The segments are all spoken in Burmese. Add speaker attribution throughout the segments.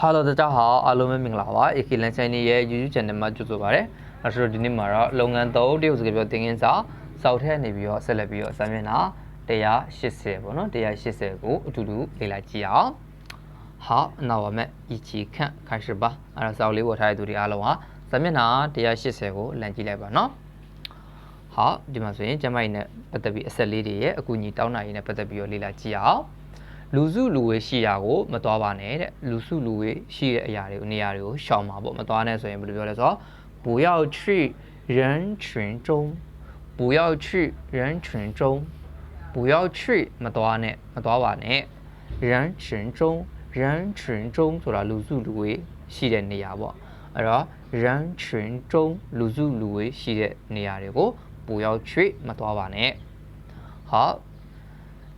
Speaker 1: Hello တကြဟာအားလုံးပဲမင်္ဂလာပါ AK Lan Channel ရဲ့ YouTube Channel မှာကြိုဆိုပါရစေ။နောက်ဆိုတော့ဒီနေ့မှာတော့လုပ်ငန်းသုံးတရုတ်စကားပြောသင်ခန်းစာစောက်ထက်နေပြီးတော့ဆက်လက်ပြီးတော့စာမျက်နှာ180ပေါ့နော်180ကိုအတူတူလေ့လာကြည့်အောင်။ဟာနာဝမက်ဤချီခန့်ခိုင်ရှိပါ။အဲ့တော့စောက်လေးဝတ်ထားတဲ့သူတွေအားလုံးဟာစာမျက်နှာ180ကိုလန်ကြည့်လိုက်ပါနော်။ဟာဒီမှာဆိုရင်ကျမကြီးနဲ့ပတ်သက်ပြီးအဆက်လေးတွေရဲ့အကူအညီတောင်းတာရင်းနဲ့ပတ်သက်ပြီးတော့လေ့လာကြည့်အောင်။ လူစုလူဝေးရှိရာကိုမသွားပါနဲ့တဲ့လူစုလူဝေးရှိတဲ့အရာတွေကိုနေရာတွေကိုရှောင်ပါပေါ့မသွားနဲ့ဆိုရင်ဘယ်လိုပြောလဲဆိုတော့不要去人群中不要去人群中不要去မသွားနဲ့မသွားပါနဲ့人群中人群中ဆိုတာလူစုလူဝေးရှိတဲ့နေရာပေါ့အဲ့တော့人群中လူစုလူဝေးရှိတဲ့နေရာတွေကို不要去မသွားပါနဲ့好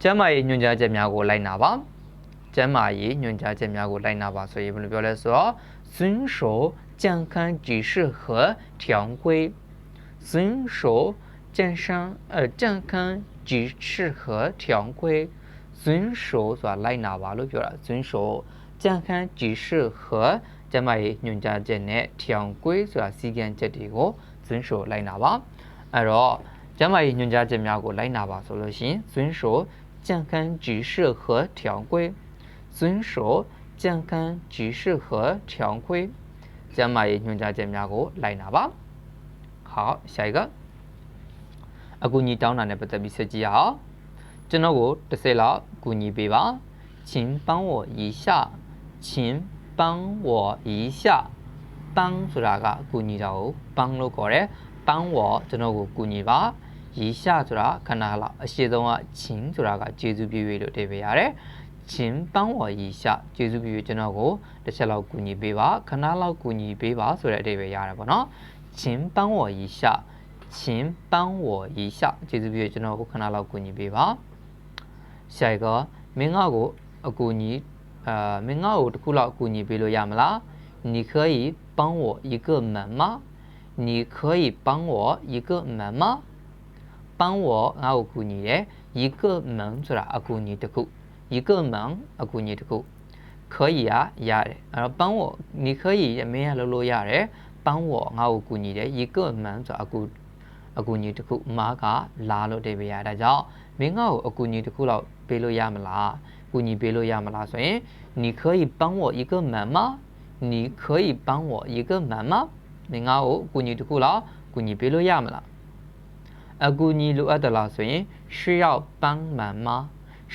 Speaker 1: ကျမ်းမာရေးညွှန်ကြားချက်များကိုလိုက်နာပါကျမ်းမာရေးညွှန်ကြားချက်များကိုလိုက်နာပါဆိုရင်ဘယ်လိုပြောလဲဆိုတော့遵守健康指示和条规遵守健康呃健康指示和条规遵守ဆိုတာလိုက်နာပါလို့ပြောတာ遵守健康指示和ကျမ်းမာရေးညွှန်ကြားချက်နဲ့条规ဆိုတာစီကံချက်တွေကို遵守လိုက်နာပါအဲ့တော့ကျမ်းမာရေးညွှန်ကြားချက်များကိုလိုက်နာပါဆိုလို့ရှိရင်遵守 健康指示和条规，遵守健康指示和条规。ကျမ်းမာရေးညွှန်ကြားချက်များကိုလိုက်နာပါ။好，下一个အကူအညီတောင်းတာနဲ့ပတ်သက်ပြီးဆက်ကြည့်ရအောင်။ကျွန်တော်ကိုတစ်စက်လောက်ကူညီပေးပါ။请帮我一下，请帮我一下。帮ဆိုတာကအကူအညီတာကို帮လို့ခေါ်တယ်။帮我ကျွန်တော်ကိုကူညီပါ။ ရေရှဆိုတာခဏလောက်အရှိဆုံးကချင်းဆိုတာကကျေစုပြု၍လို့တည်ပေးရတယ်ချင်းပန်းဝရေရှကျေစုပြု၍ကျွန်တော်ကိုတစ်ချက်လောက်ကူညီပေးပါခဏလောက်ကူညီပေးပါဆိုတဲ့အဓိပ္ပာယ်ရတယ်ပေါ့နော်ချင်းပန်းဝရေရှချင်းပန်းဝရေရှကျေစုပြု၍ကျွန်တော်ကိုခဏလောက်ကူညီပေးပါ下一个မင်းငါ့ကိုအကူညီအာမင်းငါ့ကိုတစ်ခုလောက်အကူညီပေးလို့ရမလား你可以帮我一个忙吗你可以帮我一个忙吗 帮我ငါ့ကိုကူညီတယ်一个忙ဆိုတာအကူအညီတစ်ခု一个忙အကူအညီတစ်ခု可以啊ရတယ်အဲ့တော့帮我你可以မင်းကလုပ်လို့ရတယ်帮我ငါ့ကိုကူညီတယ်一个忙ဆိုတာအကူအကူအညီတစ်ခုမားကလာလို့တိတ်ပေးရဒါကြောင့်မင်းငါ့ကိုအကူအညီတစ်ခုလောက်ပေးလို့ရမလားကူညီပေးလို့ရမလားဆိုရင်你可以帮我一个忙吗你可以帮我一个忙吗မင်းငါ့ကိုအကူအညီတစ်ခုလောက်ကူညီပေးလို့ရမလား အကူအညီလိုအပ်သလားဆိုရင်需要帮忙吗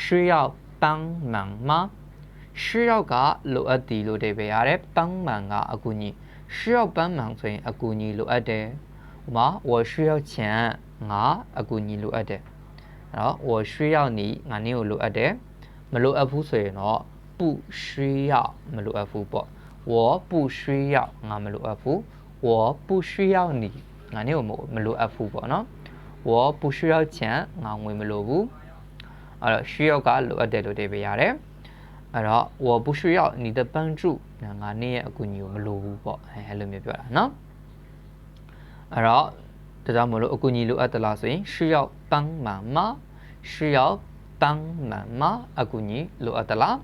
Speaker 1: 需要帮忙吗需要ကလိုအပ်သည်လို့တည်ပေးရတယ်帮忙ကအကူအညီ需要帮忙ဆိုရင်အကူအညီလိုအပ်တယ်ဥမာ我需要钱ငါအကူအညီလိုအပ်တယ်အဲ့တော့我需要你ငါနည်းကိုလိုအပ်တယ်မလိုအပ်ဘူးဆိုရင်တော့不需要မလိုအပ်ဘူးပေါ့我不需要ငါမလိုအပ်ဘူး我不需要你ငါနည်းကိုမလိုအပ်ဘူးပေါ့နော် 我不需要钱ငါငွေမလိုဘူးအဲ့တော့需要ကလိုအပ်တယ်လို့တွေးပေးရတယ်အဲ့တော့我不需要你的帮助ငါနေ့ရဲ့အကူအညီကိုမလိုဘူးပေါ့အဲအဲ့လိုမျိုးပြောတာနော်အဲ့တော့ဒါကြောင့်မလို့အကူအညီလိုအပ်သလားဆိုရင်需要帮忙吗需要帮忙吗အကူအညီလိုအပ်သလား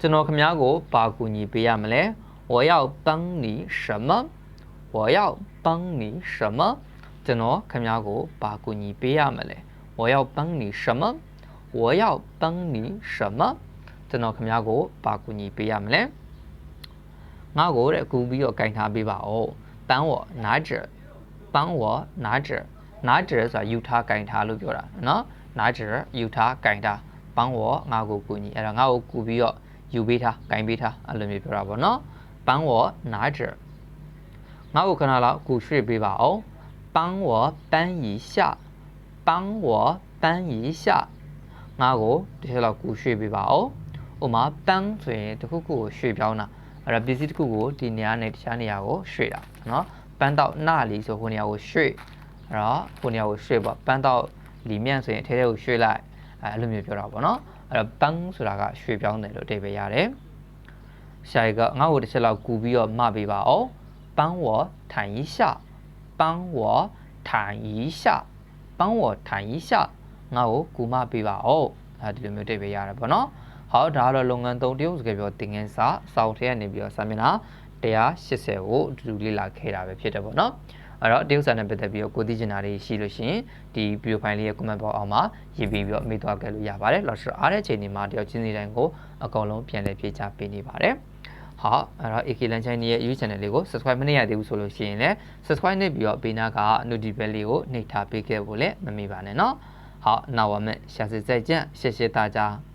Speaker 1: ကျွန်တော်ခင်ဗျားကိုပါကူညီပေးရမလဲ我要帮你什么我要帮你什么 ကျွန်တော်ခမ ्या ကိုဘာကူညီပေးရမလဲဝေါ်ရောက်ပန်းနီရှမဝေါ်ရောက်ပန်းနီရှမကျွန်တော်ခမ ्या ကိုဘာကူညီပေးရမလဲငါ့ကိုတဲ့ကူပြီးတော့ကင်ထားပေးပါဦးပန်းဝနားကြပန်းဝနားကြနားကြဆိုတာယူထားကင်ထားလို့ပြောတာနော်နားကြယူထားကင်ထားပန်းဝငါ့ကိုကူညီအဲ့တော့ငါ့ကိုကူပြီးတော့ယူပေးထားကင်ပေးထားအဲ့လိုမျိုးပြောတာပေါ့နော်ပန်းဝနားကြငါ့ကိုခဏလောက်ကူရွှေ့ပေးပါအောင် 帮我搬一下帮我搬一下ငါ့ကိုတစ်ချက်လောက်ကူရွှေ့ပေးပါဦးဥမာပန်းဆိုရင်တစ်ခုခုကိုရွှေ့ပြောင်းတာအဲ့ဒါပစ္စည်းတစ်ခုကိုဒီနေရာနဲ့တခြားနေရာကိုရွှေ့တာနော်ပန်းတော့နာလီဆိုဟိုနေရာကိုရွှေ့အဲ့တော့ဟိုနေရာကိုရွှေ့ပေါ့ပန်းတော့လီမြန်ဆိုရင်အထဲထဲကိုရွှေ့လိုက်အဲ့လိုမျိုးပြောတာပေါ့နော်အဲ့တော့ပန်းဆိုတာကရွှေ့ပြောင်းတယ်လို့အဓိပ္ပာယ်ရတယ်下一个ငါ့ကိုတစ်ချက်လောက်ကူပြီးတော့မှပေးပါဦး帮我弹一下 帮我弹一下帮我弹一下ငါ့ကိုကူမပေးပါဦးအဲဒီလိုမျိုးတိတ်ပေးရတယ်ပေါ့နော် ဟောဒါကတော့လုပ်ငန်းသုံးတရုတ်စကားပြောသင်ခန်းစာစောက်ထဲကနေပြီးတော့စာမျက်နှာ180ကိုအတူတူလေ့လာခဲ့တာပဲဖြစ်တယ်ပေါ့နော်အဲ့တော့တရုတ်စာနဲ့ပတ်သက်ပြီးတော့ကိုသိချင်တာတွေရှိလို့ရှိရင်ဒီ video file လေးရဲ့ comment box အောက်မှာရေးပြီးပြီးတော့မေးသွားခဲ့လို့ရပါတယ်လို့ဆိုတော့အားတဲ့ချိန်ဒီမှာတယောက်ချင်းစီတိုင်းကိုအကုန်လုံးပြန်လည်ဖြေချပေးနေပါတယ် ဟာအဲ့တော့ AK Lan Channel ရဲ့ YouTube channel လေးကို subscribe မလုပ်ရသေးဘူးဆိုလို့ရှိရင်လည်း subscribe နဲ့ပြီးတော့ဘေးနားက notification လေးကိုနှိပ်ထားပေးခဲ့ဖို့လည်းမမေ့ပါနဲ့เนาะ好，那我们下次再见，谢谢大家。